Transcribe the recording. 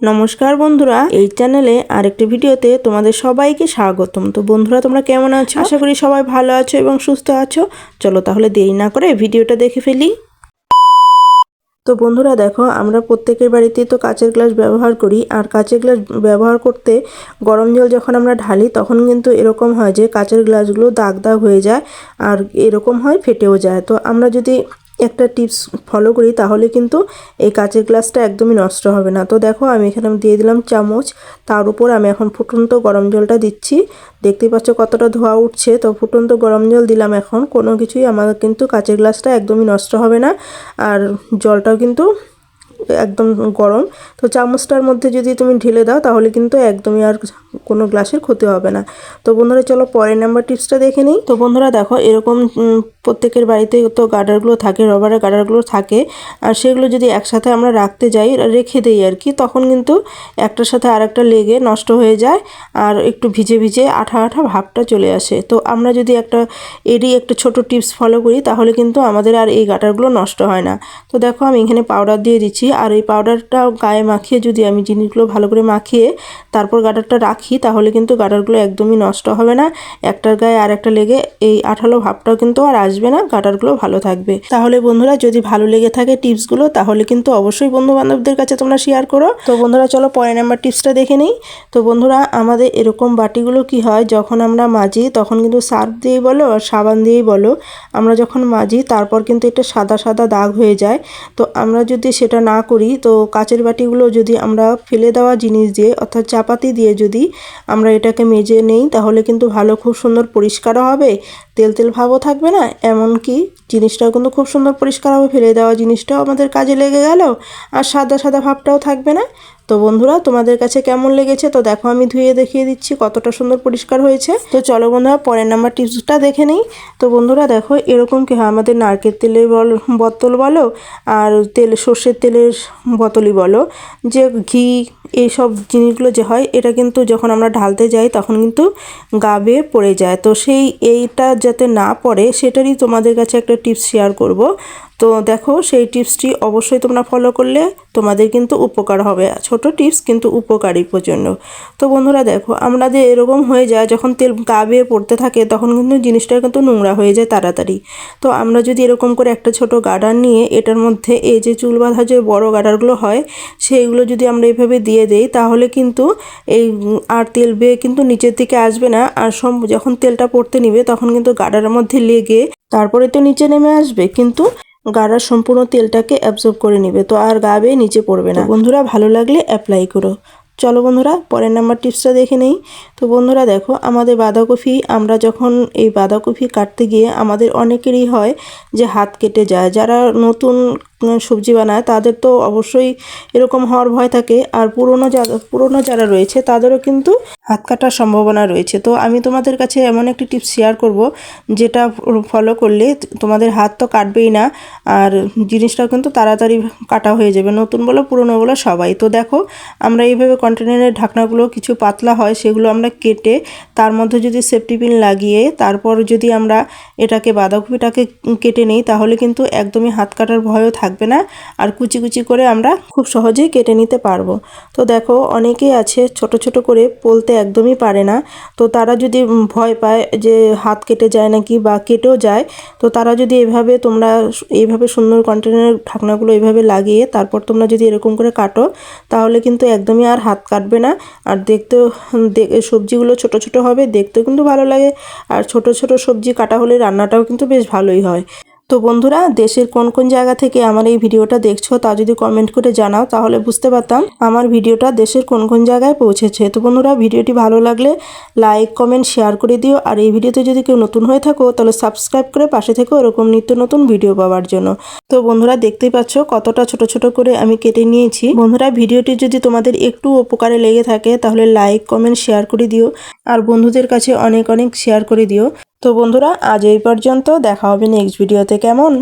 নমস্কার বন্ধুরা, এই চ্যানেলে আরেকটি ভিডিওতে তোমাদের সবাইকে স্বাগতম। তো বন্ধুরা, তোমরা কেমন আছো? আশা করি সবাই ভালো আছো এবং সুস্থ আছো। চলো তাহলে দেরি না করে ভিডিওটা দেখে ফেলি। তো বন্ধুরা, দেখো, আমরা প্রত্যেকের বাড়িতে তো কাচের গ্লাস ব্যবহার করি। আর কাচের গ্লাস ব্যবহার করতে গরম জল যখন আমরা ঢালি, তখন কিন্তু এরকম হয় যে কাচের গ্লাসগুলো দাগ দাগ হয়ে যায় আর এরকম হয় ফেটেও যায়। তো আমরা যদি একটা টিপস ফলো করি, তাহলে কিন্তু এই কাচের গ্লাসটা একদমই নষ্ট হবে না। তো দেখো, আমি এখানে দিয়ে দিলাম চামচ, তার উপর আমি এখন ফুটন্ত গরম জলটা দিচ্ছি। দেখতেই পাচ্ছ কতটা ধোয়া উঠছে। তো ফুটন্ত গরম জল দিলাম এখন, কোনো কিছুই আমার কিন্তু কাচের গ্লাসটা একদমই নষ্ট হবে না। আর জলটাও কিন্তু একদম গরম। তো চামচটার মধ্যে যদি তুমি ঢেলে দাও, তাহলে কিন্তু একদমই আর কোনো গ্লাসের ক্ষতি হবে না। তো বন্ধুরা, চলো পরের নাম্বার টিপসটা দেখে নিই। তো বন্ধুরা, দেখো, এরকম প্রত্যেকের বাড়িতে তো গার্ডারগুলো থাকে রবারের গার্ডারগুলো থাকে। আর সেগুলো যদি একসাথে আমরা রাখতে যাই, রেখে দেই আর কি, তখন কিন্তু একটার সাথে আরেকটা লেগে নষ্ট হয়ে যায় আর একটু ভিজে ভিজে আঠা আঠা ভাবটা চলে আসে। তো আমরা যদি একটা, এরই একটা ছোট টিপস ফলো করি, তাহলে কিন্তু আমাদের আর এই গাটারগুলো নষ্ট হয় না। তো দেখো, আমি এখানে পাউডার দিয়ে দিচ্ছি। আর এই পাউডারটা গায়ে মাখিয়ে যদি আমি জিনিসগুলো ভালো করে মাখিয়ে তারপর গাটারটা রাখি তাহলে কিন্তু গাটারগুলো একদমই নষ্ট হবে না। একটার গায়ে আর একটা লেগে এই আঠালো ভাবটাও কিন্তু আর আসবে না, গাটারগুলো ভালো থাকবে। তাহলে বন্ধুরা, যদি ভালো লেগে থাকে টিপসগুলো, তাহলে কিন্তু অবশ্যই বন্ধু বান্ধবদের কাছে তোমরা শেয়ার করো। তো বন্ধুরা, চলো পরের নাম্বার টিপসটা দেখে নিই। তো বন্ধুরা, আমাদের এরকম বাটিগুলো কি হয়, যখন আমরা মাজি, তখন কিন্তু সার্ফ দিয়েই বলো আর সাবান দিয়েই বলো। আমরা যখন মাজি, তারপর কিন্তু এটা সাদা সাদা দাগ হয়ে যায়। তো আমরা যদি সেটা না করি, তো কাচের বাটিগুলো যদি আমরা ফেলে দেওয়া জিনিস দিয়ে, অর্থাৎ চাপাতি দিয়ে যদি আমরা এটাকে মেজে নেই, তাহলে কিন্তু ভালো, খুব সুন্দর পরিষ্কারও হবে, তেল তেল ভাবও থাকবে না, এমনকি জিনিসটাও কিন্তু খুব সুন্দর পরিষ্কার হবে, ফেলে দেওয়া জিনিসটাও আমাদের কাজে লেগে গেল, আর সাদা সাদা ভাবটাও থাকবে না। তো বন্ধুরা, তোমাদের কাছে কেমন লেগেছে? তো দেখো, আমি ধুয়ে দেখিয়ে দিচ্ছি কতটা সুন্দর পরিষ্কার হয়েছে। তো চলো বন্ধুরা, পরের নাম্বার টিপসটা দেখে নিই। তো বন্ধুরা, দেখো, এরকম কি হয়? আমাদের নারকেল তেলের বল, বোতল বলো, আর তেল, সর্ষের তেলের বোতলই বলো। যে ঘি, এইসব জিনিসগুলো যে হয়, এটা কিন্তু যখন আমরা ঢালতে যাই, তখন কিন্তু গা বেয়ে পড়ে যায়। তো সেই এইটা যাতে না পড়ে, সেটারই তোমাদের কাছে একটা টিপস শেয়ার করব। তো দেখো সেই টিপসটি অবশ্যই তোমরা ফলো করলে তোমাদের কিন্তু উপকার হবে। ছোট টিপস কিন্তু উপকারী প্রচণ্ড তো বন্ধুরা দেখো আমাদের এরকম হয়ে যায়, যখন তেল গা বেয়ে পড়তে থাকে, তখন কিন্তু জিনিসটা কিন্তু নোংরা হয়ে যায় তাড়াতাড়ি। তো আমরা যদি এরকম করে একটা ছোট গার্ডার নিয়ে, এটার মধ্যে এই যে চুল বাঁধা যে বড় গার্ডারগুলো হয়, সেইগুলো যদি আমরা এইভাবে দিয়ে দেই, তাহলে কিন্তু এই আর তেল বেয়ে কিন্তু নিচের দিকে আসবে না। আর সম, যখন তেলটা পড়তে নিবে, তখন কিন্তু গার্ডারের মধ্যে লেগে তারপরে তো নিচে নেমে আসবে। কিন্তু গাড়ার সম্পূর্ণ তেলটাকে অ্যাবজর্ব করে নেবে। তো আর গা বেয়ে নিচে পড়বে না। বন্ধুরা, ভালো লাগলে অ্যাপ্লাই করো। চলো বন্ধুরা, পরের নাম্বার টিপসটা দেখে নেই। তো বন্ধুরা দেখো, আমাদের বাঁধাকপি, আমরা যখন এই বাঁধাকপি কাটতে গিয়ে আমাদের অনেকেরই হয় যে হাত কেটে যায়। যারা নতুন সবজি বানায়, তাদের তো অবশ্যই এরকম হওয়ার ভয় থাকে। আর পুরনো যারা পুরনো যারা রয়েছে, তাদেরও কিন্তু হাত কাটার সম্ভাবনা রয়েছে। তো আমি তোমাদের কাছে এমন একটি টিপস শেয়ার করব, যেটা ফলো করলে তোমাদের হাত তো কাটবেই না, আর জিনিসটাও কিন্তু তাড়াতাড়ি কাটা হয়ে যাবে। নতুন বলো, পুরনো বলো, সবাই। তো দেখো, আমরা এইভাবে কন্টেনারের ঢাকনাগুলো কিছু পাতলা হয়, সেগুলো আমরা কেটে তার মধ্যে যদি সেফটি পিন লাগিয়ে, তারপর যদি আমরা এটাকে বাঁধাকপিটাকে কেটে নিই, তাহলে কিন্তু একদমই হাত কাটার ভয়ও থাকবে না। আর কুচি কুচি করে আমরা খুব সহজেই কেটে নিতে পারব। তো দেখো, অনেকেই আছে ছোট ছোট করে বলতে একদমই পারে না। তো তারা যদি ভয় পায় যে হাত কেটে যায় নাকি বা কেটেও যায়, তো তারা যদি এভাবে তোমরা এইভাবে সুন্দর কন্টেনারের ঢাকনাগুলো এইভাবে লাগিয়ে তারপর তোমরা যদি এরকম করে কাটো, তাহলে কিন্তু একদমই আর হাত কাটবে না। আর দেখতেও সবজিগুলো ছোট ছোট হবে, দেখতেও কিন্তু ভালো লাগে। আর ছোট ছোট সবজি কাটা হলে রান্নাটাও কিন্তু বেশ ভালোই হয়। তো বন্ধুরা, দেশের কোন কোন জায়গা থেকে আমার এই ভিডিওটা দেখছ তা যদি কমেন্ট করে জানাও, তাহলে বুঝতে পারতাম আমার ভিডিওটা দেশের কোন কোন জায়গায় পৌঁছেছে। তো বন্ধুরা, ভিডিওটি ভালো লাগলে লাইক কমেন্ট শেয়ার করে দিও। আর এই ভিডিওতে যদি কেউ নতুন হয়ে থাকো, তাহলে সাবস্ক্রাইব করে পাশে থেকো এরকম নিত্য নতুন ভিডিও পাওয়ার জন্য। তো বন্ধুরা, দেখতেই পাচ্ছ কতটা ছোট ছোট করে আমি কেটে নিয়েছি। বন্ধুরা, ভিডিওটি যদি তোমাদের একটু উপকারে লেগে থাকে, তাহলে লাইক কমেন্ট শেয়ার করে দিও। আর বন্ধুদের কাছে অনেক অনেক শেয়ার করে দিও। তো বন্ধুরা আজ এই পর্যন্ত দেখা হবে নেক্সট ভিডিওতে কেমন?